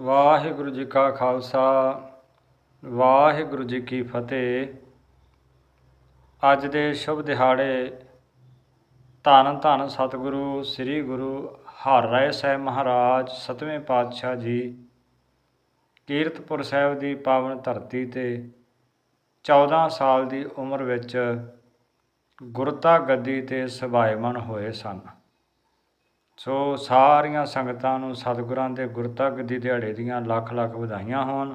ਵਾਹਿਗੁਰੂ ਜੀ ਕਾ ਖਾਲਸਾ, ਵਾਹਿਗੁਰੂ ਜੀ ਕੀ ਫਤਿਹ। ਅੱਜ ਦੇ ਸ਼ੁਭ ਦਿਹਾੜੇ ਧੰਨ ਧੰਨ ਸਤਿਗੁਰੂ ਸ੍ਰੀ ਗੁਰੂ ਹਰਿਰਾਏ ਸਾਹਿਬ ਮਹਾਰਾਜ, ਸਤਵੇਂ ਪਾਤਸ਼ਾਹ ਜੀ, ਕੀਰਤਪੁਰ ਸਾਹਿਬ ਦੀ ਪਾਵਨ ਧਰਤੀ ਤੇ 14 ਸਾਲ ਦੀ ਉਮਰ ਵਿੱਚ ਗੁਰਤਾ ਗੱਦੀ ਤੇ ਸਭਾਇਮਨ ਹੋਏ ਸਨ। ਸੋ ਸਾਰੀਆਂ ਸੰਗਤਾਂ ਨੂੰ ਸਤਿਗੁਰਾਂ ਦੇ ਗੁਰਤਾ ਗੱਦੀ ਦਿਹਾੜੇ ਦੀਆਂ ਲੱਖ ਲੱਖ ਵਧਾਈਆਂ ਹੋਣ।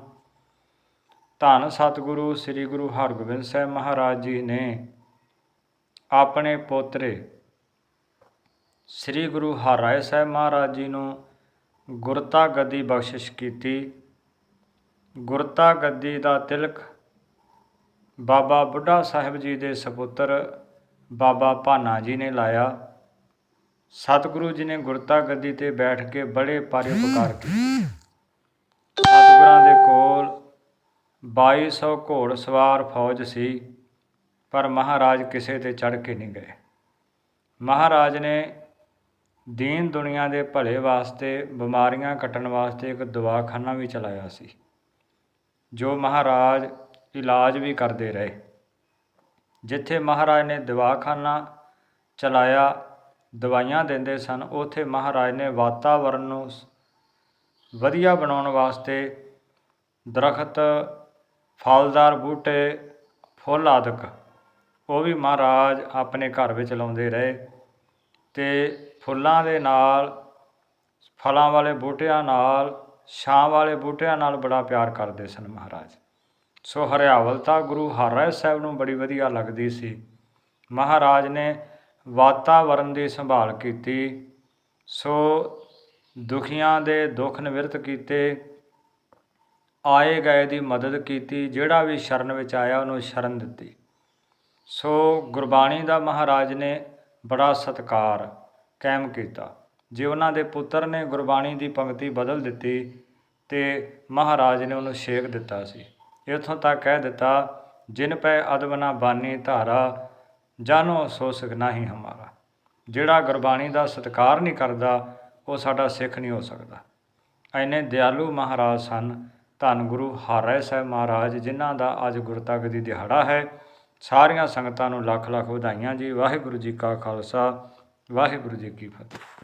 ਧੰਨ ਸਤਿਗੁਰੂ ਸ੍ਰੀ ਗੁਰੂ ਹਰਗੋਬਿੰਦ ਸਾਹਿਬ ਮਹਾਰਾਜ ਜੀ ਨੇ ਆਪਣੇ ਪੋਤਰੇ ਸ੍ਰੀ ਗੁਰੂ ਹਰਿਰਾਏ ਸਾਹਿਬ ਮਹਾਰਾਜ ਜੀ ਨੂੰ ਗੁਰਤਾ ਗੱਦੀ ਬਖਸ਼ਿਸ਼ ਕੀਤੀ। ਗੁਰਤਾ ਗੱਦੀ ਦਾ ਤਿਲਕ ਬਾਬਾ ਬੁੱਢਾ ਸਾਹਿਬ ਜੀ ਦੇ ਸਪੁੱਤਰ ਬਾਬਾ ਭਾਨਾ ਜੀ ਨੇ ਲਾਇਆ। ਸਤਿਗੁਰੂ ਜੀ ਨੇ ਗੁਰਤਾ ਗੱਦੀ ਤੇ ਬੈਠ ਕੇ ਬੜੇ ਪਰਉਪਕਾਰ ਕੀਤੇ। ਸਤਿਗੁਰਾਂ ਦੇ ਕੋਲ 2200 ਘੋੜ ਸਵਾਰ ਫੌਜ ਸੀ, ਪਰ ਮਹਾਰਾਜ ਕਿਸੇ ਤੇ ਚੜ ਕੇ ਨਹੀਂ ਗਏ। ਮਹਾਰਾਜ ਨੇ ਦੀਨ ਦੁਨੀਆ ਦੇ ਭਲੇ ਵਾਸਤੇ, ਬਿਮਾਰੀਆਂ ਕੱਟਣ ਵਾਸਤੇ ਇੱਕ ਦਵਾਖਾਨਾ ਵੀ ਚਲਾਇਆ ਸੀ, ਜੋ ਮਹਾਰਾਜ ਇਲਾਜ ਵੀ ਕਰਦੇ ਰਹੇ। ਜਿੱਥੇ ਮਹਾਰਾਜ ਨੇ ਦਵਾਖਾਨਾ ਚਲਾਇਆ ਦਵਾਈਆਂ ਦਿੰਦੇ ਸਨ। ਉੱਥੇ ਮਹਾਰਾਜ ਨੇ ਵਾਤਾਵਰਨ ਨੂੰ ਵਧੀਆ ਬਣਾਉਣ ਵਾਸਤੇ ਦਰਖਤ, ਫਲਦਾਰ ਬੂਟੇ, ਫੁੱਲ ਆਦਿਕ ਉਹ ਵੀ ਮਹਾਰਾਜ ਆਪਣੇ ਘਰ ਵਿੱਚ ਲਾਉਂਦੇ ਰਹੇ ਤੇ ਫੁੱਲਾਂ ਦੇ ਨਾਲ, ਫਲਾਂ ਵਾਲੇ ਬੂਟਿਆਂ ਨਾਲ, ਛਾਂ ਵਾਲੇ ਬੂਟਿਆਂ ਨਾਲ ਬੜਾ ਪਿਆਰ ਕਰਦੇ ਸਨ ਮਹਾਰਾਜ। ਸੋ ਹਰਿਆਵਲਤਾ ਗੁਰੂ ਹਰਿਰਾਏ ਸਾਹਿਬ ਨੂੰ ਬੜੀ ਵਧੀਆ ਲੱਗਦੀ ਸੀ। ਮਹਾਰਾਜ ਨੇ ਵਾਤਾਵਰਨ ਦੀ ਸੰਭਾਲ ਕੀਤੀ, ਸੋ ਦੁਖੀਆਂ ਦੇ ਦੁੱਖ ਨਿਵਰਤ ਕੀਤੇ, ਆਏ ਗਏ ਦੀ ਮਦਦ ਕੀਤੀ, ਜਿਹੜਾ ਵੀ ਸ਼ਰਨ ਵਿੱਚ ਆਇਆ ਉਹਨੂੰ ਸ਼ਰਨ ਦਿੱਤੀ। ਸੋ ਗੁਰਬਾਣੀ ਦਾ ਮਹਾਰਾਜ ਨੇ ਬੜਾ ਸਤਕਾਰ ਕਾਇਮ ਕੀਤਾ। ਜੇ ਉਹਨਾਂ ਦੇ ਪੁੱਤਰ ਨੇ ਗੁਰਬਾਣੀ ਦੀ ਪੰਕਤੀ ਬਦਲ ਦਿੱਤੀ, ਤੇ ਮਹਾਰਾਜ ਨੇ ਉਹਨੂੰ ਛੇਕ ਦਿੱਤਾ ਸੀ। ਇਥੋਂ ਤੱਕ ਕਹਿ ਦਿੱਤਾ, ਜਿਨ ਪੈ ਅਦਬਨਾ ਬਾਨੀ ਧਾਰਾ ਜਾਨੋ ਸੋ ਸਿਖ ਨਹੀਂ ਹਮਾਰਾ। ਜਿਹੜਾ ਗੁਰਬਾਣੀ ਦਾ ਸਤਿਕਾਰ ਨਹੀਂ ਕਰਦਾ, ਉਹ ਸਾਡਾ ਸਿੱਖ ਨਹੀਂ ਹੋ ਸਕਦਾ। ਐਨੇ ਦਿਆਲੂ ਮਹਾਰਾਜ ਸਨ। ਧੰਨ ਗੁਰੂ ਹਰਿਰਾਏ ਸਾਹਿਬ ਮਹਾਰਾਜ, ਜਿਨ੍ਹਾਂ ਦਾ ਅੱਜ ਗੁਰਤਗ ਦੀ ਦਿਹਾੜਾ ਹੈ। ਸਾਰੀਆਂ ਸੰਗਤਾਂ ਨੂੰ ਲੱਖ ਲੱਖ ਵਧਾਈਆਂ ਜੀ। ਵਾਹਿਗੁਰੂ ਜੀ ਕਾ ਖਾਲਸਾ, ਵਾਹਿਗੁਰੂ ਜੀ ਕੀ ਫਤਿਹ।